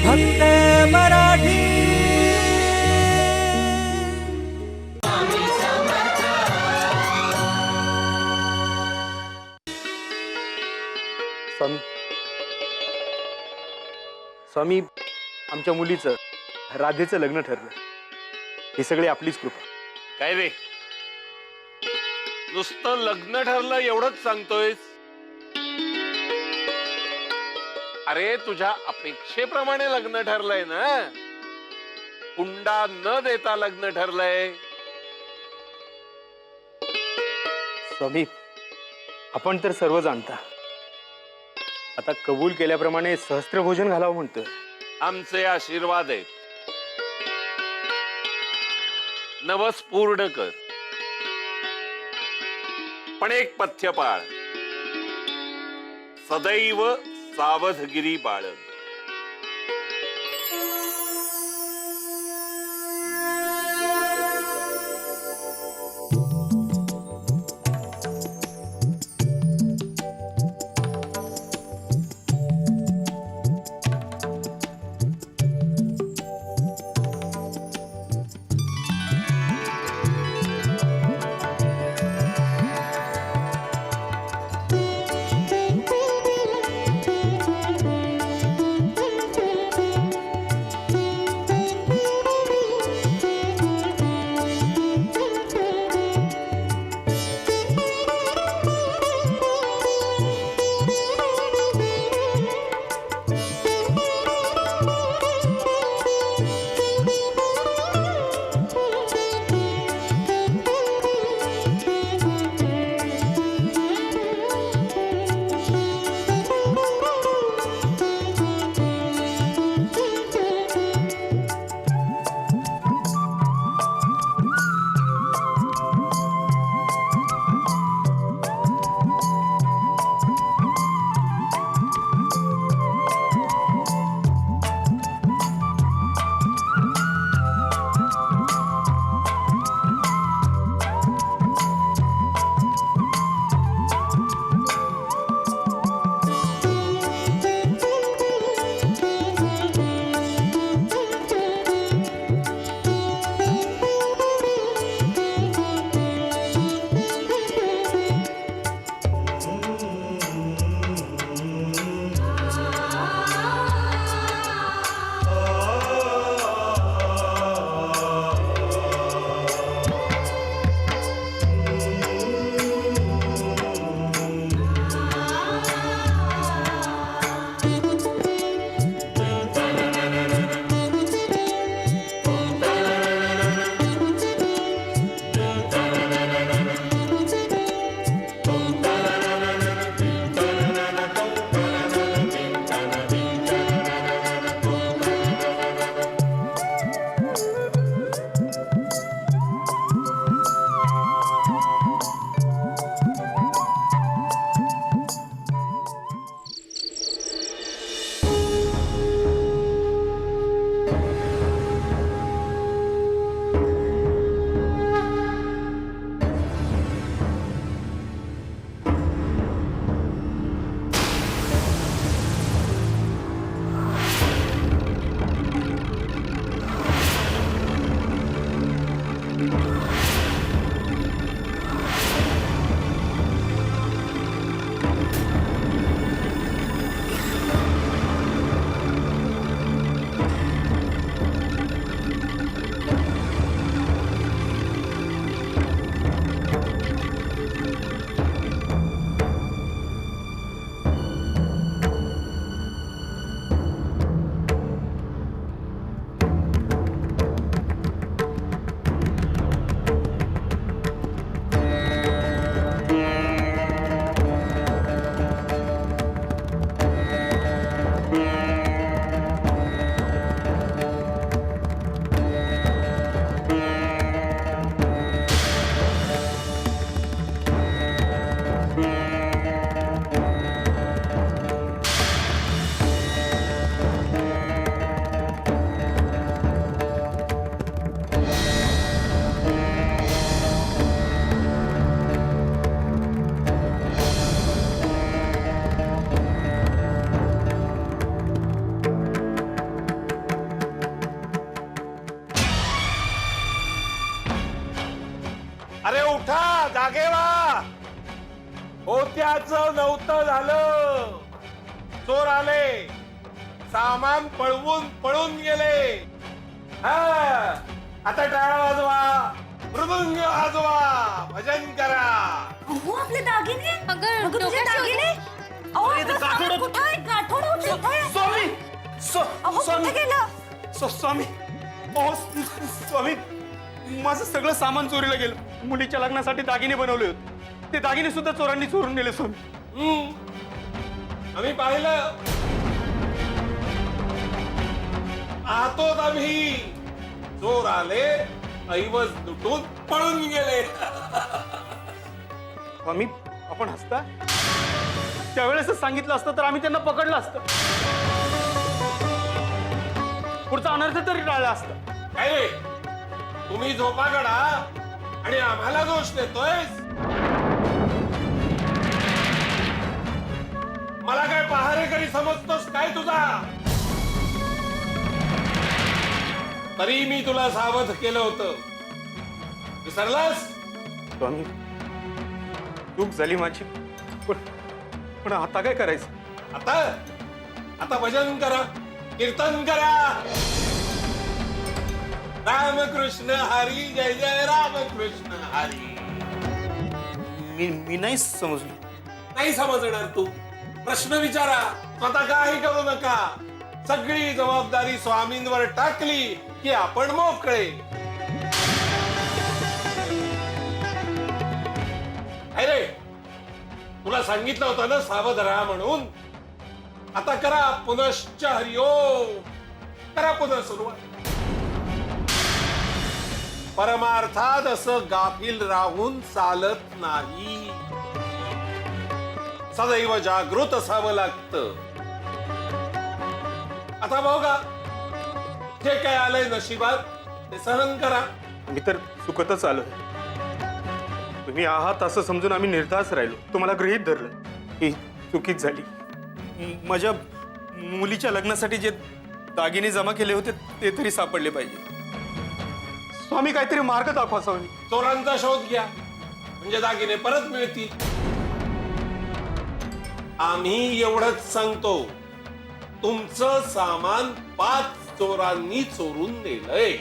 फक्त मराठी. स्वामी. स्वामी आमच्या मुलीचं राधेचं लग्न ठरलं. ही सगळी आपलीच कृपा. काय रे? नुसतं लग्न ठरलं एवढंच सांगतोयस? अरे तुझ्या अपेक्षेप्रमाणे लग्न ठरलंय ना? हुंडा न देता लग्न ठरलंय. स्वामी आपण तर सर्व जाणता. आता कबूल केल्याप्रमाणे सहस्त्र भोजन घालावं म्हणतोय. आमचे आशीर्वाद आहेत. नवस पूर्ण कर. पण एक पथ्य पाळ सदैव सावधगिरी बाळग. होत्याचं नव्हतं झालं. चोर आले. सामान पळवून पळून गेले. हा. आता टाळा वाजवा. मृदुंग वाजवा. भजन करा. अहो आपले दागिने? अगं, तुझे डोक्यात दागिने? अहो आपलं सामान कुठं आहे? गाठोड कुठं आहे? स्वामी. स्व- अहो कुठे स्वामी. गेलं? स्व- स्वामी. अहो, स- स्वामी. माझं सगळं सामान चोरीला गेलं. मुलीच्या लग्नासाठी दागिने बनवले होते. ते दागिने सुद्धा चोरांनी चोरून नेले स्वामी. हम्म. आम्ही पाहिलं. आतोच आम्ही. चोर आले ऐवज लुटून पळून गेले. स्वामी आपण हसता? त्यावेळेसच सांगितलं असतं तर आम्ही त्यांना पकडलं असतं. पुढचा अनर्थ तरी टाळला असता. काय रे? तुम्ही झोपा काढा आणि आम्हाला दोष देतोय मला काय पहारेकरी समजतोस? काय तुझा? तरी मी तुला सावध केलं होतं. विसरलास? स्वामी चूक झाली माझी. पण पण आता काय करायचं? आता? आता भजन करा कीर्तन करा. रामकृष्ण हरी जय जय रामकृष्ण हरी. मी मी नाही समजलो. नाही समजणार तू. प्रश्न विचारा. स्वतः काही करू नका. सगळी जबाबदारी स्वामींवर टाकली की आपण मोकळे. अरे तुला सांगितलं होतं ना सावध राहा म्हणून? आता करा पुनश्च हरिओ करा पुन्हा सुरुवात. परमार्थात असं गाफील राहून चालत नाही. सदैव जागृत असावं लागतं. आता बघा जे काय आलंय नशिबात ते सहन करा. मी तर चुकतच आलोय तुम्ही आहात असं समजून आम्ही निर्धास राहिलो. तुम्हाला गृहीत धरलं ही चुकीच झाली. म- माझ्या मुलीच्या लग्नासाठी जे दागिने जमा केले होते ते तरी सापडले पाहिजे. स्वामी काहीतरी मार्ग दाखवा स्वामी. चोरांचा शोध घ्या. म्हणजे दागिने परत मिळतील. आम्ही एवढंच सांगतो. तुमचं सामान पाच चोरांनी चोरून नेलंय.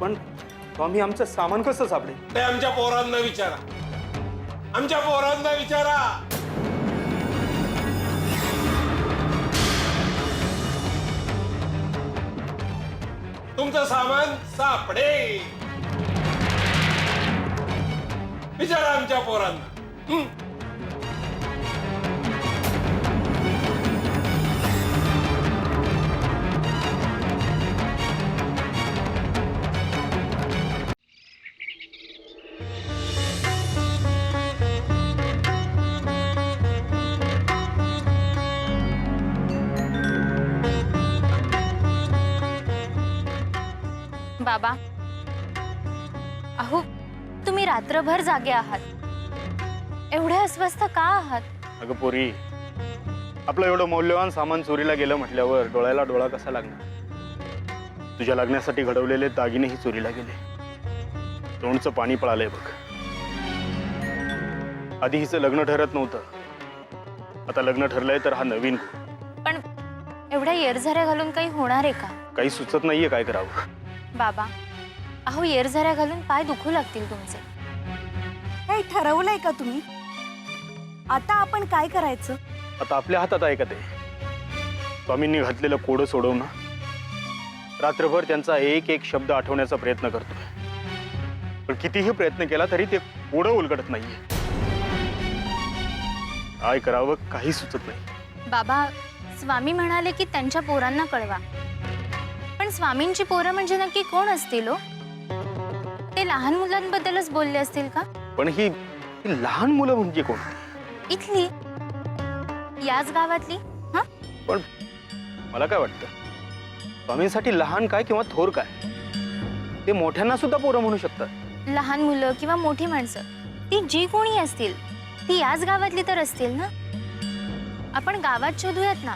पण स्वामी आमचं सामान कसं सापडेल? ते आमच्या पोरांना विचारा. आमच्या पोरांना विचारा. तुमचं सामान सापडे विचारा आमच्या पोरांना. जागे आहात. एवढे अस्वस्थ का आहात? अगं पोरी आपलं एवढं मौल्यवान सामान चोरीला गेलं म्हटल्यावर डोळ्याला डोळा कसा लागणार? तुझ्या लग्नासाठी घडवलेले दागिनेही चोरीला गेले. तोंडचं पाणी पळालंय बघ. आधी हिचं लग्न ठरत नव्हतं. आता लग्न ठरलंय तर हा नवीन. पण एवढ्या येरझाऱ्या घालून काही होणार आहे का? काही सुचत नाहीये काय करावं. बाबा अहो येरझाऱ्या घालून पाय दुखू लागतील तुमचे. काही ठरवलंय का तुम्ही? आता आपण काय करायचं? आता आपल्या हातात आहे का ते? स्वामींनी घातलेलं कोडं सोडवणं. रात्रभर त्यांचा एक एक शब्द आठवण्याचा प्रयत्न करतोय. पण कितीही प्रयत्न केला तरी ते कोडं उलगडत नाहीये. काय करावं काही सुचत नाही. बाबा स्वामी म्हणाले की त्यांच्या पोरांना कळवा. पण स्वामींची पोरं म्हणजे नक्की कोण असतील हो? ते लहान मुलांबद्दलच बोलले असतील का? पण ही ही लहान मुलं म्हणजे कोणती इथली? याच गावातली? हा? पण मला काय वाटतं? स्वामींसाठी लहान काय किंवा थोर काय? ते मोठ्यांना सुद्धा पोरं म्हणू शकतात. लहान मुलं किंवा मोठी माणसं ती जी कोणी असतील ती याच गावातली तर असतील ना? आपण गावात शोधूयात ना?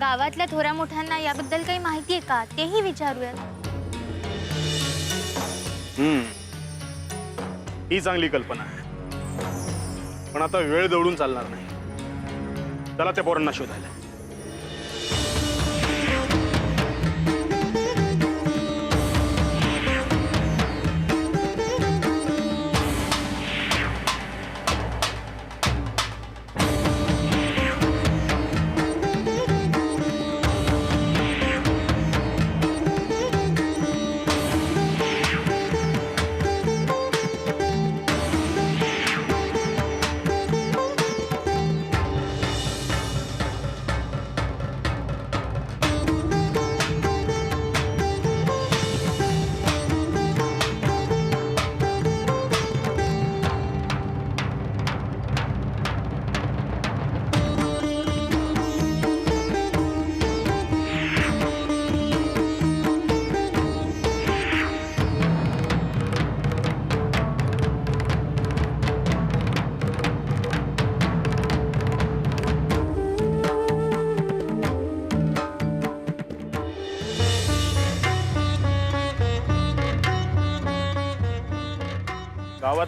गावातल्या थोऱ्या मोठ्यांना याबद्दल काही माहिती आहे का? तेही विचारूयात. हम्म. ही चांगली कल्पना. आहे पण आता वेळ दवडून चालणार नाही. चला त्या पोरांना शोधायला.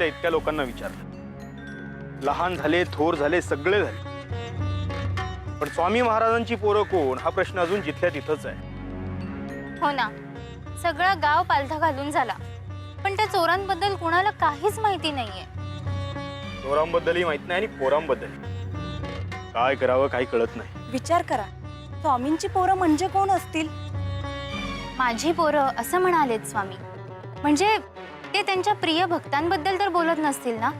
गावातल्या इतक्या लोकांना विचारलं. लहान झाले थोर झाले सगळे झाले. पण स्वामी महाराजांची पोरं कोण? हा प्रश्न अजून जिथल्या तिथंच आहे. हो ना. सगळं गाव पालथा घालून झाला. पण त्या चोरांबद्दल कुणाला काहीच माहिती नाहीये. चोरांबद्दलही माहीत नाही आणि पोरांबद्दल. काय करावं काही कळत नाही. विचार करा. स्वामींची पोरं म्हणजे कोण असतील? माझी पोरं असं म्हणालेत स्वामी. म्हणजे ते त्यांच्या प्रिय भक्तांबद्दल तर बोलत नसतील ना?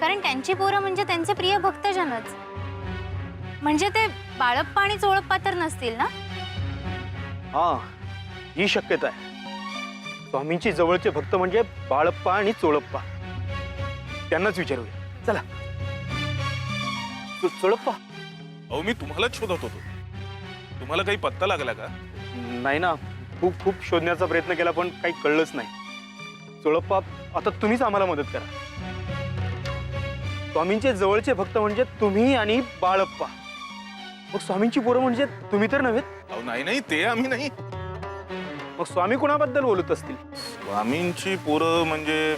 कारण त्यांची पोरं म्हणजे त्यांचे प्रिय भक्तजनच. म्हणजे ते बाळप्पा आणि चोळप्पा तर नसतील ना? हा ही शक्यता आहे. स्वामींची जवळचे भक्त म्हणजे बाळप्पा आणि चोळप्पा. त्यांनाच विचारूया. चला. चो- चोळप्पा? अहो मी तुम्हालाच शोधत होतो. तुम्हाला काही पत्ता लागला का? नाही ना खूप खूप शोधण्याचा प्रयत्न केला पण काही कळलंच नाही. चोळप्पा आता तुम्हीच आम्हाला मदत करा. स्वामींचे जवळचे भक्त म्हणजे तुम्ही आणि बाळप्पा. मग स्वामींची पोरं म्हणजे तुम्ही तर नव्हेत अहो नाही नाही ते आम्ही नाही. मग स्वामी कोणाबद्दल बोलत असतील? स्वामींची पोरं म्हणजे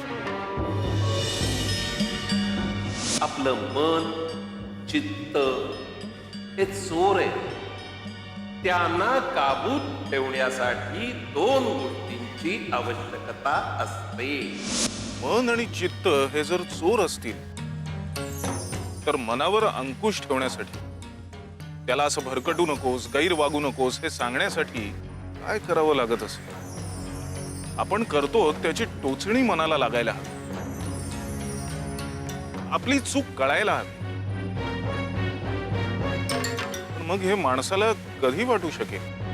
आपलं मन चित्त हे चोर आहे. त्यांना काबूत ठेवण्यासाठी दोन गोष्टींची आवश्यकता असते. मन आणि चित्त हे जर चोर असतील तर मनावर अंकुश ठेवण्यासाठी त्याला असं भरकटू नकोस गैर वागू नकोस हे सांगण्यासाठी काय करावं लागत असेल? आपण करतो त्याची टोचणी मनाला लागायला हवी. आपली चूक कळायला हवी. पण मग हे माणसाला कधी वाटू शकेल?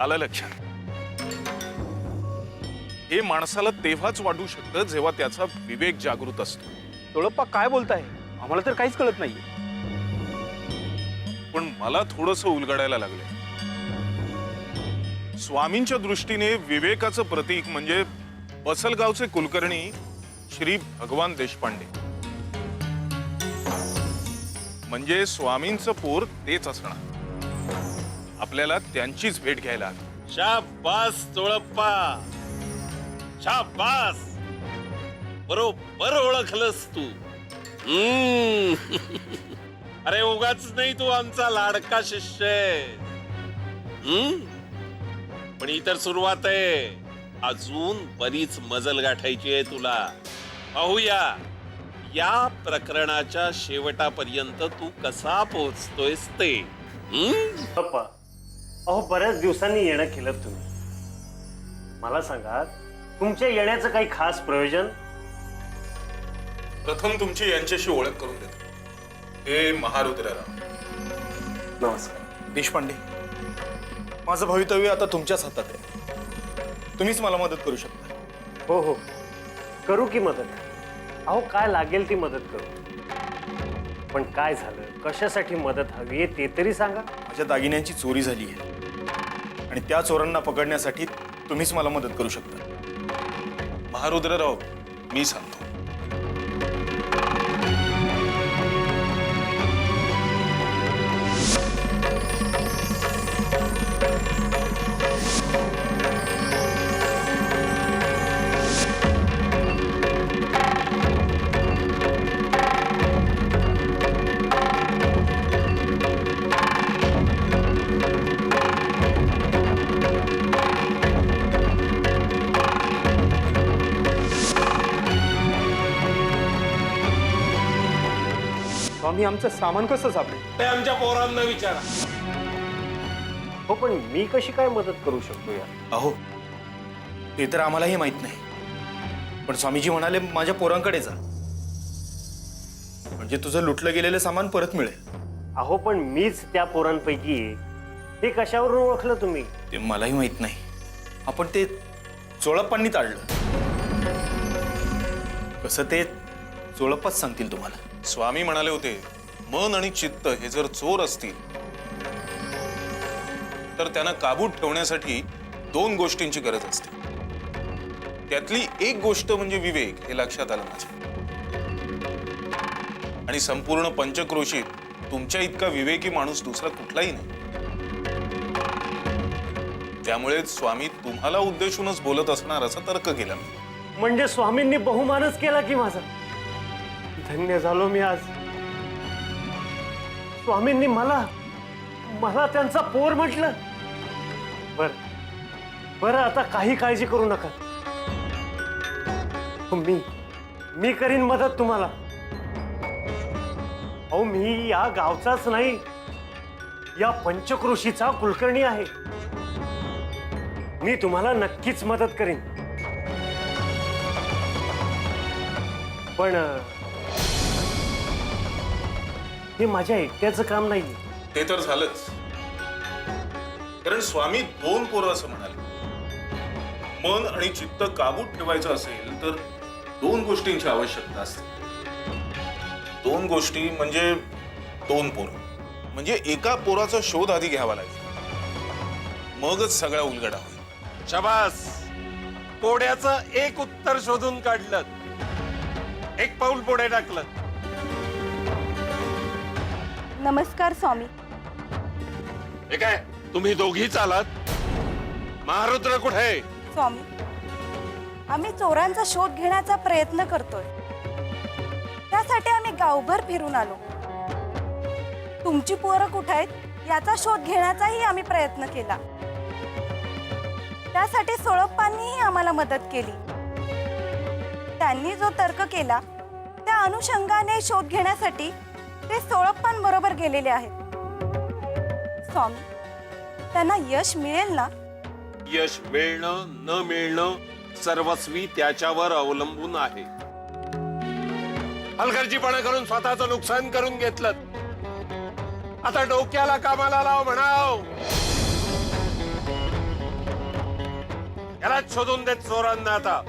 आलं लक्षात. हे माणसाला तेव्हाच वाटू शकतं जेव्हा त्याचा विवेक जागृत असतो. चोळप्पा काय बोलताय? आम्हाला तर काहीच कळत नाहीये. पण मला थोडस उलगडायला लागलं स्वामींच्या दृष्टीने विवेकाचं प्रतीक म्हणजे बसलगावचे कुलकर्णी श्री भगवान देशपांडे. म्हणजे स्वामींचं पोर तेच असणार. आपल्याला त्यांचीच भेट घ्यायला हवी. शाबास चोळप्पा. शाबास. बरोबर ओळखलंस तू. हम्म. अरे उगाच नाही तू आमचा लाडका शिष्य आहे. हम्म? पण ही तर सुरुवात आहे. अजून बरीच मजल गाठायची आहे तुला. पाहूया. या प्रकरणाच्या शेवटापर्यंत तू कसा पोहोचतोयस ते. हम्म? पप्पा अहो बऱ्याच दिवसांनी येणं केलं तुम्ही. मला सांगा तुमच्या येण्याचं काही खास प्रयोजन? प्रथम तुमची यांच्याशी ओळख करून देतो. हे महारुद्रराव. नमस्कार. देशपांडे माझं भवितव्य आता तुमच्याच हातात आहे. तुम्हीच मला मदत करू शकता? हो हो. करू की मदत? अहो काय लागेल ती मदत करू? पण काय झालं? कशासाठी मदत हवी आहे ते तरी सांगा. माझ्या दागिन्यांची चोरी झाली आहे. आणि त्या चोरांना पकडण्यासाठी तुम्हीच मला मदत करू शकता. महारुद्रराव मी सांग स्वामी आमचं सामान कसं सापडेल? ते आमच्या पोरांना विचारा. हो पण मी कशी काय मदत करू शकतो यार? अहो ते तर आम्हालाही माहीत नाही. पण स्वामीजी म्हणाले माझ्या पोरांकडे जा. म्हणजे तुझं लुटलं गेलेलं सामान परत मिळेल. अहो पण मीच त्या पोरांपैकी आहे हे कशावरून ओळखलं तुम्ही? ते मलाही माहीत नाही. आपण ते चोळप्पांनी ताडलं. कसं ते चोळप्पाच सांगतील तुम्हाला? स्वामी म्हणाले होते मन आणि चित्त हे जर चोर असतील तर त्यांना काबूत ठेवण्यासाठी दोन गोष्टींची गरज असते. त्यातली एक गोष्ट म्हणजे विवेक हे लक्षात आलं माझ्या. आणि संपूर्ण पंचक्रोशीत तुमच्या इतका विवेकी माणूस दुसरा कुठलाही नाही. त्यामुळे स्वामी तुम्हाला उद्देशूनच बोलत असणार असा तर्क केला म्हणजे स्वामींनी बहुमानच केला की माझा? धन्य झालो मी आज. स्वामींनी मला मला त्यांचा पोर म्हटलं. बर बर आता काही काळजी करू नका. मी मी करीन मदत तुम्हाला. अहो मी या गावचाच नाही या पंचक्रोशीचा कुलकर्णी आहे. मी तुम्हाला नक्कीच मदत करीन. पण हे माझ्या एकट्याचं काम नाही ते तर झालंच. कारण स्वामी दोन पोरं असं म्हणाले. मन आणि चित्त काबूत ठेवायचं असेल तर दोन गोष्टींची आवश्यकता असते. दोन गोष्टी म्हणजे दोन पोरं. म्हणजे एका पोराचा शोध आधी घ्यावा लागेल. मगच सगळा उलगडा होईल. शबास! कोड्याचं एक उत्तर शोधून काढलं. एक पाऊल पुढे टाकलं. नमस्कार स्वामी. हे काय तुम्ही दोघी चालात महारुद्र कुठे? स्वामी आम्ही चोरांचा शोध घेण्याचा प्रयत्न करतोय. त्यासाठी आम्ही गावभर फिरून आलो. तुमची पोरं कुठे आहेत याचा शोध घेण्याचाही आम्ही प्रयत्न केला. त्यासाठी सोळप्पांनीही आम्हाला मदत केली. त्यांनी जो तर्क केला त्या अनुषंगाने शोध घेण्यासाठी ते सोळप्पांबरोबर गेलेले आहेत. स्वामी त्यांना यश मिळेल ना? यश मिळणं न मिळणं सर्वस्वी त्याच्यावर अवलंबून आहे. हलगर्जीपणा करून स्वतःचं नुकसान करून घेतलं. आता डोक्याला कामाला लाव म्हणाव. यालाच शोधून देत चोरांना आता.